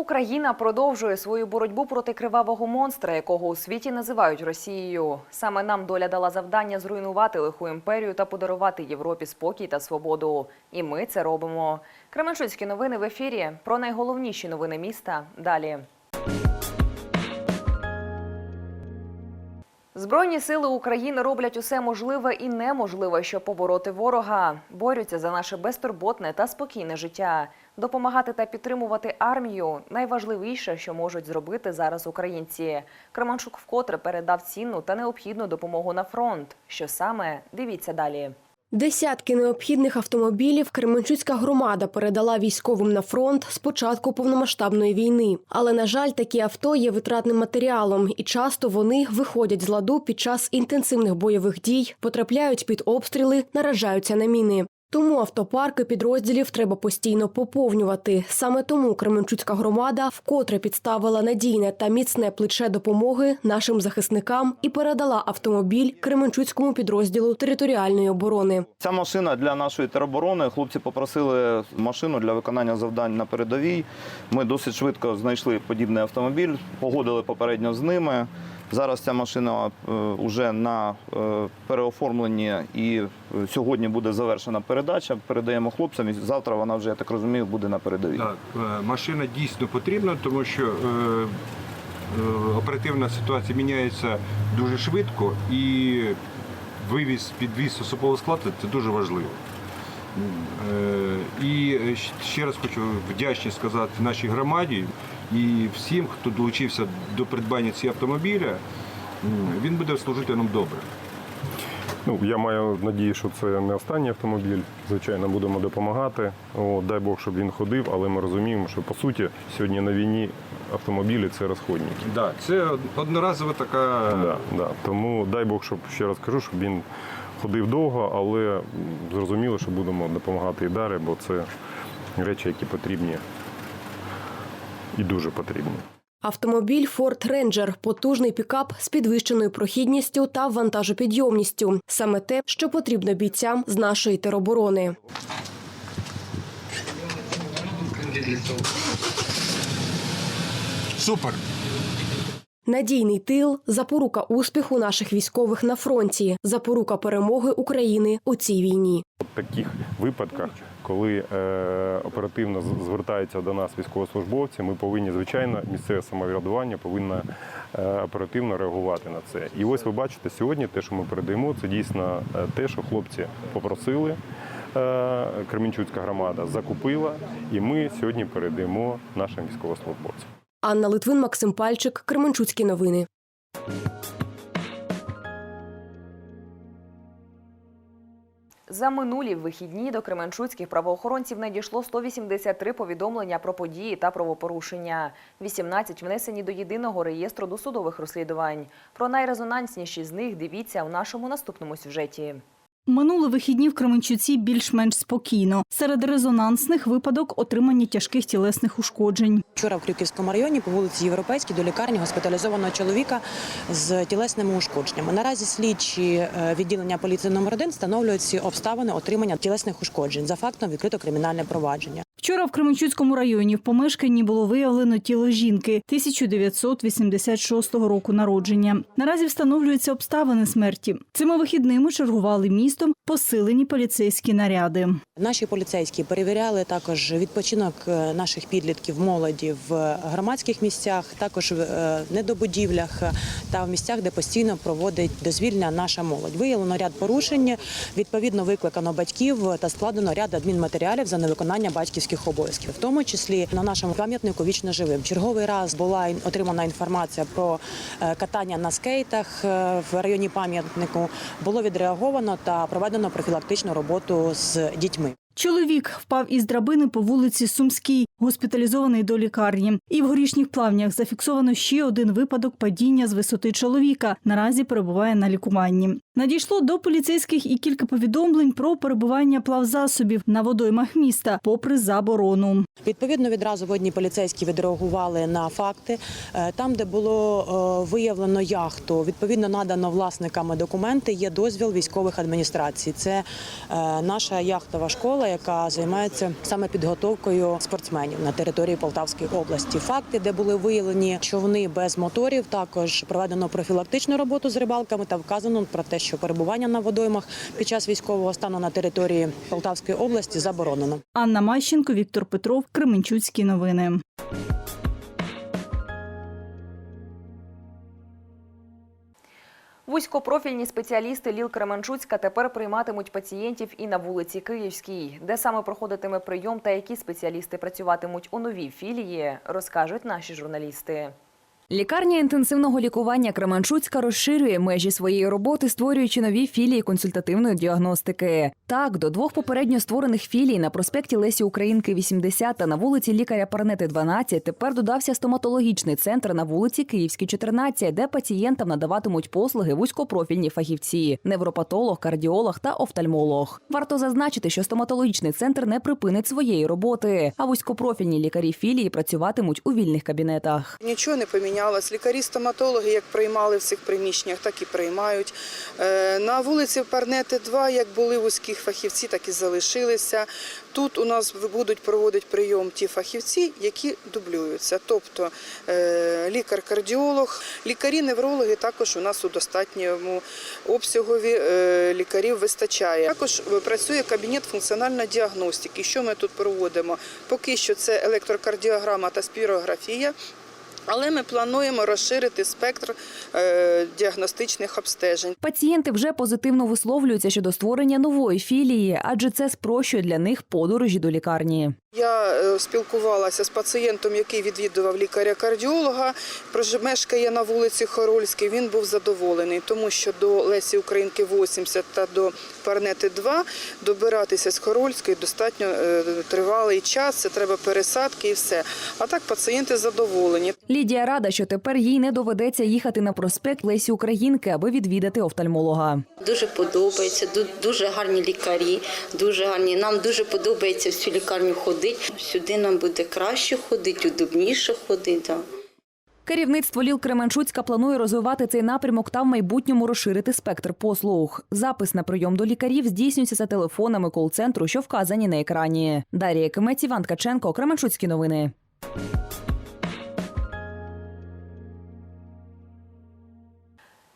Україна продовжує свою боротьбу проти кривавого монстра, якого у світі називають Росією. Саме нам доля дала завдання зруйнувати лиху імперію та подарувати Європі спокій та свободу. І ми це робимо. Кременчуцькі новини в ефірі. Про найголовніші новини міста далі. Збройні сили України роблять усе можливе і неможливе, щоб побороти ворога. Борються за наше безтурботне та спокійне життя. Допомагати та підтримувати армію найважливіше, що можуть зробити зараз українці. Кременчук вкотре передав цінну та необхідну допомогу на фронт. Що саме дивіться далі. Десятки необхідних автомобілів Кременчуцька громада передала військовим на фронт з початку повномасштабної війни. Але на жаль, такі авто є витратним матеріалом, і часто вони виходять з ладу під час інтенсивних бойових дій, потрапляють під обстріли, наражаються на міни. Тому автопарки підрозділів треба постійно поповнювати. Саме тому Кременчуцька громада вкотре підставила надійне та міцне плече допомоги нашим захисникам і передала автомобіль Кременчуцькому підрозділу територіальної оборони. Ця машина для нашої тероборони. Хлопці попросили машину для виконання завдань на передовій. Ми досить швидко знайшли подібний автомобіль, погодили попередньо з ними. Зараз ця машина вже на е, переоформленні і е, сьогодні буде завершена передача. Передаємо хлопцям. і Завтра вона вже, я так розумію, буде на передовій. Так, е, машина дійсно потрібна, тому що е, е, оперативна ситуація міняється дуже швидко і вивіз, підвіз особового складу це дуже важливо. Е, І ще раз хочу вдячність сказати нашій громаді і всім, хто долучився до придбання цього автомобіля. Він буде служити нам добре. Ну, я маю надію, що це не останній автомобіль. Звичайно, будемо допомагати. О, дай Бог, щоб він ходив, але ми розуміємо, що по суті сьогодні на війні автомобілі це розходники. Да, це одноразова така Да, да. Тому дай Бог, щоб ще раз кажу, щоб він ходив довго, але зрозуміло, що будемо допомагати і далі, бо це речі, які потрібні і дуже потрібні. Автомобіль Ford Ranger – потужний пікап з підвищеною прохідністю та вантажопідйомністю. Саме те, що потрібно бійцям з нашої тероборони. супер. Надійний тил – запорука успіху наших військових на фронті, запорука перемоги України у цій війні. В таких випадках, коли е, оперативно звертаються до нас військовослужбовці, ми повинні, звичайно, місцеве самоврядування повинно е, оперативно реагувати на це. І ось ви бачите, сьогодні те, що ми передаємо, це дійсно е, те, що хлопці попросили. Кременчуцька громада закупила, і ми сьогодні передаємо нашим військовослужбовцям. Анна Литвин, Максим Пальчик, Кременчуцькі новини. За минулі вихідні до кременчуцьких правоохоронців надійшло 183 повідомлення про події та правопорушення. 18 внесені до єдиного реєстру досудових розслідувань. Про найрезонансніші з них дивіться в нашому наступному сюжеті. Минули вихідні в Кременчуці більш-менш спокійно. Серед резонансних випадок отримання тяжких тілесних ушкоджень. Вчора в Крюківському районі по вулиці Європейській до лікарні госпіталізованого чоловіка з тілесними ушкодженнями. Наразі слідчі е, відділення поліції номер 1 встановлюють ці обставини отримання тілесних ушкоджень. За фактом відкрито кримінальне провадження. Вчора в Кременчуцькому районі в помешканні було виявлено тіло жінки 1986 року народження. Наразі встановлюються обставини смерті. Цими вихідними чергували містом посилені поліцейські наряди. Наші поліцейські перевіряли також відпочинок е, наших підлітків молоді в громадських місцях, також в е, недобудівлях та в місцях, де постійно проводить дозвілля наша молодь. Виявлено ряд порушень. Відповідно, викликано батьків та складено ряд адмінматеріалів за невиконання батьківських обов'язків, в тому числі на нашому пам'ятнику вічно живим. Черговий раз була отримана інформація про е, катання на скейтах е, в районі пам'ятнику. Було відреаговано та проведено профілактичну роботу з дітьми. Чоловік впав із драбини по вулиці Сумській, госпіталізований до лікарні. І в горішніх плавнях зафіксовано ще один випадок падіння з висоти чоловіка. Наразі перебуває на лікуванні. Надійшло до поліцейських і кілька повідомлень про перебування плавзасобів на водоймах міста, попри заборону. Відповідно, відразу водні поліцейські відреагували на факти. Е, Там, де було е, виявлено яхту, відповідно надано власниками документи. Є дозвіл військових адміністрацій. Це е, наша яхтова школа, яка займається саме підготовкою спортсменів на території Полтавської області. Факти, де були виявлені човни без моторів, також проведено профілактичну роботу з рибалками та вказано про те, що перебування на водоймах під час військового стану на території Полтавської області заборонено. Анна Мащенко, Віктор Петров, Кременчуцькі новини. Вузькопрофільні спеціалісти Ліл Кременчуцька тепер прийматимуть пацієнтів і на вулиці Київській. Де саме проходитиме прийом та які спеціалісти працюватимуть у новій філії, розкажуть наші журналісти. Лікарня інтенсивного лікування Кременчуцька розширює межі своєї роботи, створюючи нові філії консультативної діагностики. Так, до двох попередньо створених філій на проспекті Лесі Українки 80 та на вулиці Лікаря Парнети 12 тепер додався стоматологічний центр на вулиці Київській 14, де пацієнтам надаватимуть послуги вузькопрофільні фахівці – невропатолог, кардіолог та офтальмолог. Варто зазначити, що стоматологічний центр не припинить своєї роботи, а вузькопрофільні лікарі філії працюватимуть у вільних кабінетах. Нічого не помінялось. Лікарі-стоматологи як приймали в цих приміщеннях, так і приймають. Е, На вулиці Парнети 2, як були вузькі фахівці, так і залишилися. Тут у нас будуть проводити прийом ті фахівці, які дублюються. Тобто е, лікар-кардіолог, лікарі-неврологи також у нас у достатньому обсягові е, лікарів вистачає. Також працює кабінет функціональної діагностики. Що ми тут проводимо? Поки що це електрокардіограма та спірографія. Але ми плануємо розширити спектр е, діагностичних обстежень. Пацієнти вже позитивно висловлюються щодо створення нової філії, адже це спрощує для них подорожі до лікарні. Я е, спілкувалася з пацієнтом, який відвідував лікаря-кардіолога, мешкає на вулиці Хорольській. Він був задоволений, тому що до Лесі Українки 80 та до Парнети 2 добиратися з Хорольської достатньо е, тривалий час. Це треба пересадки і все. А так пацієнти задоволені. Лідія рада, що тепер їй не доведеться їхати на проспект Лесі Українки, аби відвідати офтальмолога. Дуже подобається, ду- дуже гарні лікарі, дуже гарні. Нам дуже подобається всю лікарню ходити. Сюди нам буде краще ходити, удобніше ходити. Да. Керівництво Ліл Кременчуцька планує розвивати цей напрямок та в майбутньому розширити спектр послуг. Запис на прийом до лікарів здійснюється за телефонами кол-центру, що вказані на екрані. Дарія Кимець, Іван Ткаченко, Кременчуцькі новини.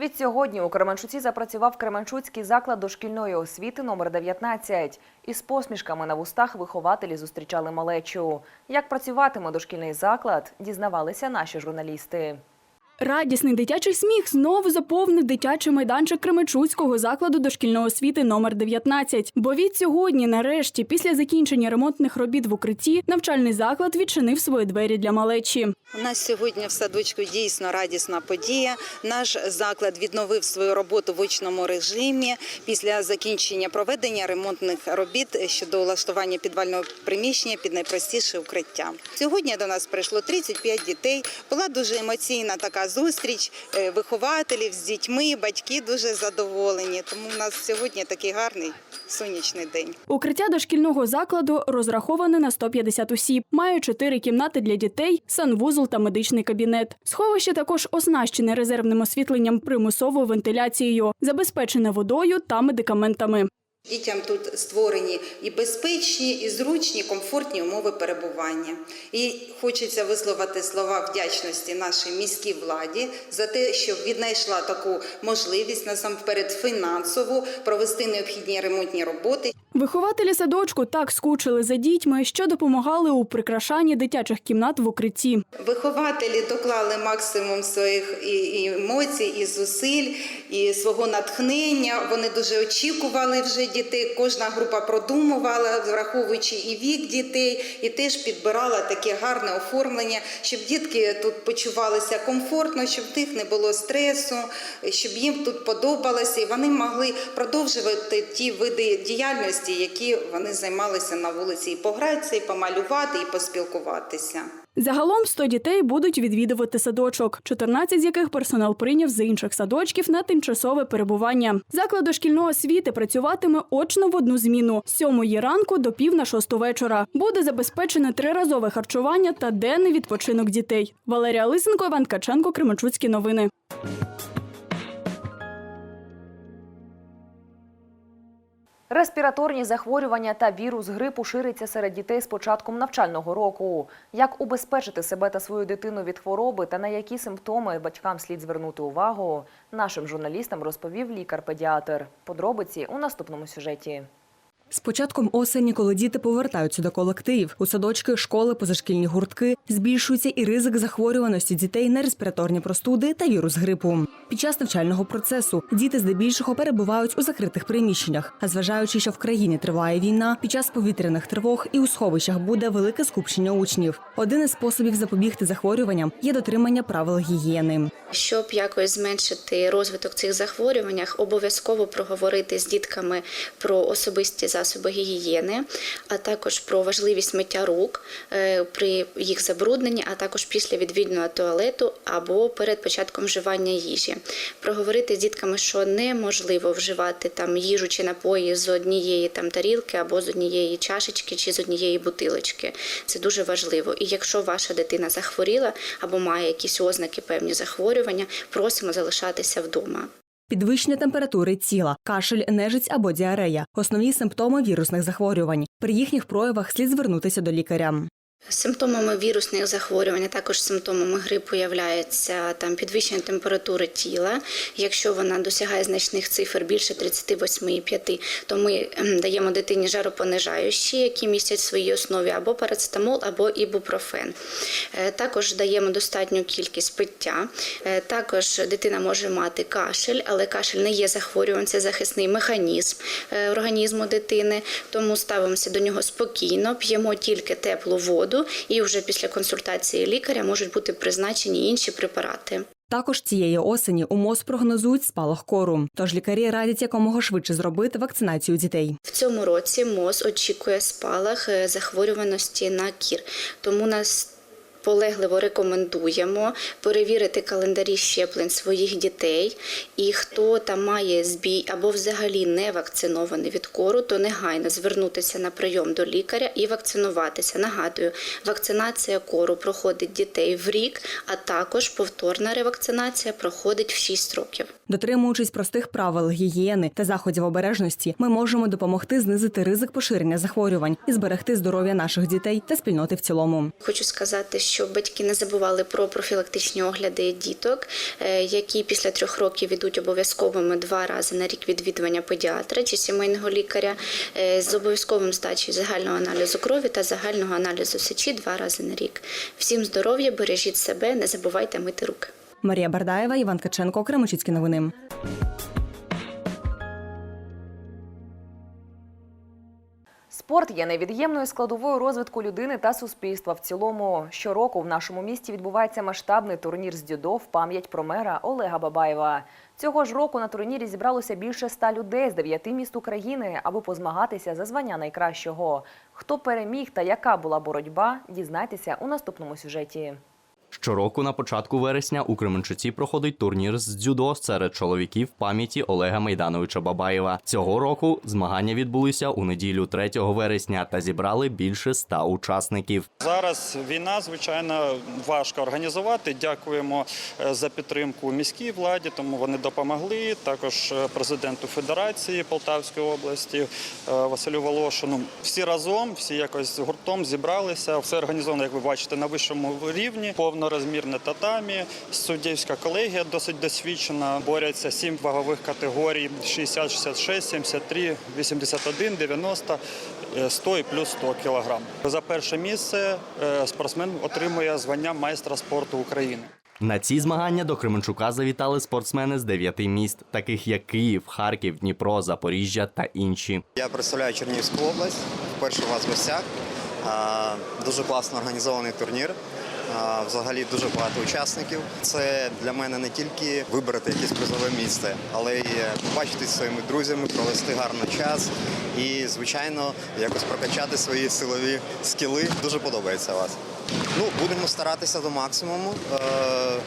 Від сьогодні у Кременчуці запрацював Кременчуцький заклад дошкільної освіти номер 19. Із посмішками на вустах вихователі зустрічали малечу. Як працюватиме дошкільний заклад, дізнавалися наші журналісти. Радісний дитячий сміх знову заповнив дитячий майданчик Кременчуцького закладу дошкільної освіти номер 19. Бо від сьогодні, нарешті, після закінчення ремонтних робіт в укритті, навчальний заклад відчинив свої двері для малечі. У нас сьогодні в садочку дійсно радісна подія. Наш заклад відновив свою роботу в очному режимі після закінчення проведення ремонтних робіт щодо влаштування підвального приміщення під найпростіше укриття. Сьогодні до нас прийшло 35 дітей. Була дуже емоційна така зустріч е, вихователів з дітьми. Батьки дуже задоволені. Тому у нас сьогодні такий гарний сонячний день. Укриття дошкільного закладу розраховане на 150 осіб. Має чотири кімнати для дітей, санвузол та медичний кабінет. Сховище також оснащене резервним освітленням примусовою вентиляцією, забезпечене водою та медикаментами. Дітям тут створені і безпечні, і зручні, комфортні умови перебування. І хочеться висловити слова вдячності нашій міській владі за те, що віднайшла таку можливість насамперед фінансову провести необхідні ремонтні роботи. Вихователі садочку так скучили за дітьми, що допомагали у прикрашанні дитячих кімнат в укритті. Вихователі доклали максимум своїх і емоцій, і зусиль, і свого натхнення. Вони дуже очікували вже дітей. Кожна група продумувала, враховуючи і вік дітей, і теж підбирала таке гарне оформлення, щоб дітки тут почувалися комфортно, щоб в них не було стресу, щоб їм тут подобалося, і вони могли продовжувати ті види діяльності. Діяльності, які вони займалися на вулиці, і погратися, і помалювати, і поспілкуватися. Загалом 100 дітей будуть відвідувати садочок, 14 з яких персонал прийняв з інших садочків на тимчасове перебування. Заклад дошкільної освіти працюватиме очно в одну зміну з 7 ранку до пів на шосту вечора. Буде забезпечене триразове харчування та денний відпочинок дітей. Валерія Лисенко, Іван Каченко, Кременчуцькі новини. Респіраторні захворювання та вірус грипу шириться серед дітей з початком навчального року. Як убезпечити себе та свою дитину від хвороби та на які симптоми батькам слід звернути увагу, нашим журналістам розповів лікар-педіатр. Подробиці у наступному сюжеті. З початком осені, коли діти повертаються до колективів, у садочки, школи, позашкільні гуртки, збільшується і ризик захворюваності дітей на респіраторні простуди та вірус грипу. Під час навчального процесу діти здебільшого перебувають у закритих приміщеннях. А зважаючи, що в країні триває війна, під час повітряних тривог і у сховищах буде велике скупчення учнів. Один із способів запобігти захворюванням є дотримання правил гігієни. Щоб якось зменшити розвиток цих захворюваннях, обов'язково проговорити з дітками про особисті засоби гігієни, а також про важливість миття рук е, при їх забрудненні, а також після відвідного туалету або перед початком вживання їжі. Проговорити з дітками, що неможливо вживати там їжу чи напої з однієї там тарілки або з однієї чашечки чи з однієї бутилочки. Це дуже важливо. І якщо ваша дитина захворіла або має якісь ознаки певні захворювання, просимо залишатися вдома. Підвищення температури тіла, кашель, нежиць або діарея основні симптоми вірусних захворювань. При їхніх проявах слід звернутися до лікаря. Симптомами вірусних захворювань, а також симптомами грипу являється там підвищення температури тіла. Якщо вона досягає значних цифр більше 38,5, то ми ем, даємо дитині жаропонижаючі, які містять в своїй основі або парацетамол, або ібупрофен. Е, Також даємо достатню кількість пиття. Е, Також дитина може мати кашель, але кашель не є захворюванням, це захисний механізм е, організму дитини, тому ставимося до нього спокійно, п'ємо тільки теплу воду, і вже після консультації лікаря можуть бути призначені інші препарати. Також цієї осені у МОЗ прогнозують спалах кору. Тож лікарі радять якомога швидше зробити вакцинацію дітей. В цьому році МОЗ очікує спалах е, захворюваності на кір, тому нас. Полегливо рекомендуємо перевірити календарі щеплень своїх дітей, і хто там має збій або взагалі не вакцинований від кору, то негайно звернутися на прийом до лікаря і вакцинуватися. Нагадую, вакцинація кору проходить дітей в рік, а також повторна ревакцинація проходить в 6 років. Дотримуючись простих правил гігієни та заходів обережності, ми можемо допомогти знизити ризик поширення захворювань і зберегти здоров'я наших дітей та спільноти в цілому. Хочу сказати, щоб батьки не забували про профілактичні огляди діток, е, які після трьох років ідуть обов'язковими два рази на рік відвідування педіатра чи сімейного лікаря е, з обов'язковим здачею загального аналізу крові та загального аналізу сечі два рази на рік. Всім здоров'я, бережіть себе, не забувайте мити руки. Марія Бардаєва, Іван Каченко, Кремочицькі новини. Спорт є невід'ємною складовою розвитку людини та суспільства в цілому. Щороку в нашому місті відбувається масштабний турнір з дзюдо в пам'ять про мера Олега Бабаєва. Цього ж року на турнірі зібралося більше ста людей з дев'яти міст України, аби позмагатися за звання найкращого. Хто переміг та яка була боротьба, дізнайтеся у наступному сюжеті. Щороку на початку вересня у Кременчуці проходить турнір з дзюдо серед чоловіків пам'яті Олега Майдановича Бабаєва. Цього року змагання відбулися у неділю 3 вересня та зібрали більше ста учасників. Зараз війна, звичайно, важко організувати. Дякуємо е, за підтримку міській владі, тому вони допомогли. Також е, президенту Федерації Полтавської області е, Василю Волошину. Всі разом, всі якось гуртом зібралися. Все організовано, як ви бачите, на вищому рівні. Повнорозмірне татамі, суддівська колегія досить досвідчена. Борються сім вагових категорій: 60, 66, 73, 81, 90. 100 і плюс 100 кілограм. За перше місце е, спортсмен отримує звання майстра спорту України. На ці змагання до Кременчука завітали спортсмени з дев'яти міст, таких як Київ, Харків, Дніпро, Запоріжжя та інші. Я представляю Чернігівську область. Вперше у вас в гостях. Дуже класно організований турнір. Взагалі дуже багато учасників. Це для мене не тільки вибрати якесь призове місце, але й побачитися зі своїми друзями, провести гарний час, і, звичайно, якось прокачати свої силові скіли. Дуже подобається вас. Ну, будемо старатися до максимуму. Е,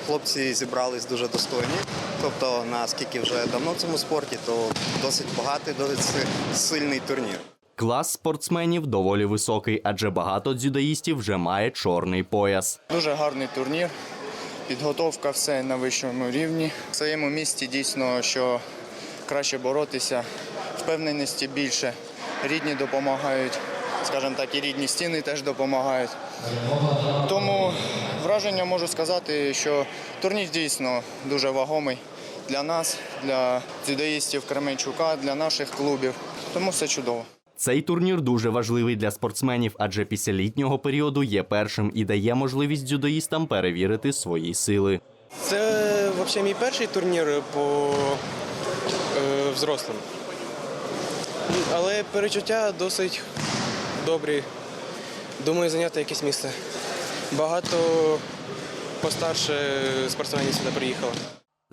Хлопці зібрались дуже достойні. Тобто, наскільки вже давно в цьому спорті, то досить багатий, досить сильний турнір. Клас спортсменів доволі високий, адже багато дзюдоїстів вже має чорний пояс. Дуже гарний турнір. Підготовка все на вищому рівні. В своєму місті дійсно, що краще боротися, впевненості більше. Рідні допомагають, скажімо так, і рідні стіни теж допомагають. Тому враження можу сказати, що турнір дійсно дуже вагомий для нас, для дзюдоїстів Кременчука, для наших клубів. Тому все чудово. Цей турнір дуже важливий для спортсменів, адже після літнього періоду є першим і дає можливість дзюдоїстам перевірити свої сили. Це взагалі мій перший турнір по е, взрослим. Але перечуття досить добрі. Думаю, зайняти якесь місце. Багато постарше спортсменів сюди приїхало.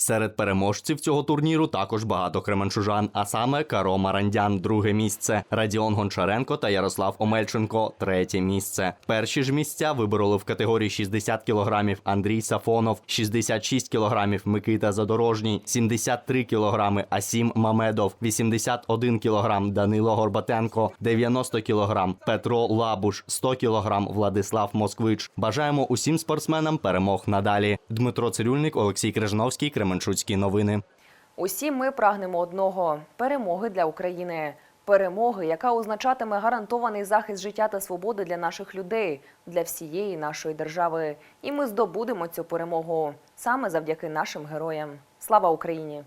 Серед переможців цього турніру також багато кременчужан, а саме Каро Марандян друге місце, Радіон Гончаренко та Ярослав Омельченко третє місце. Перші ж місця вибороли в категорії 60 кілограмів Андрій Сафонов, 66 кілограмів Микита Задорожній, 73 кілограми Асім Мамедов, 81 кілограм Данило Горбатенко, 90 кілограм Петро Лабуш, 100 кілограм Владислав Москвич. Бажаємо усім спортсменам перемог надалі. Дмитро Цирюльник, Олексій Крижновський, Крижановський, Кременчуцькі новини. Усі ми прагнемо одного перемоги для України. Перемоги, яка означатиме гарантований захист життя та свободи для наших людей, для всієї нашої держави. І ми здобудемо цю перемогу саме завдяки нашим героям. Слава Україні!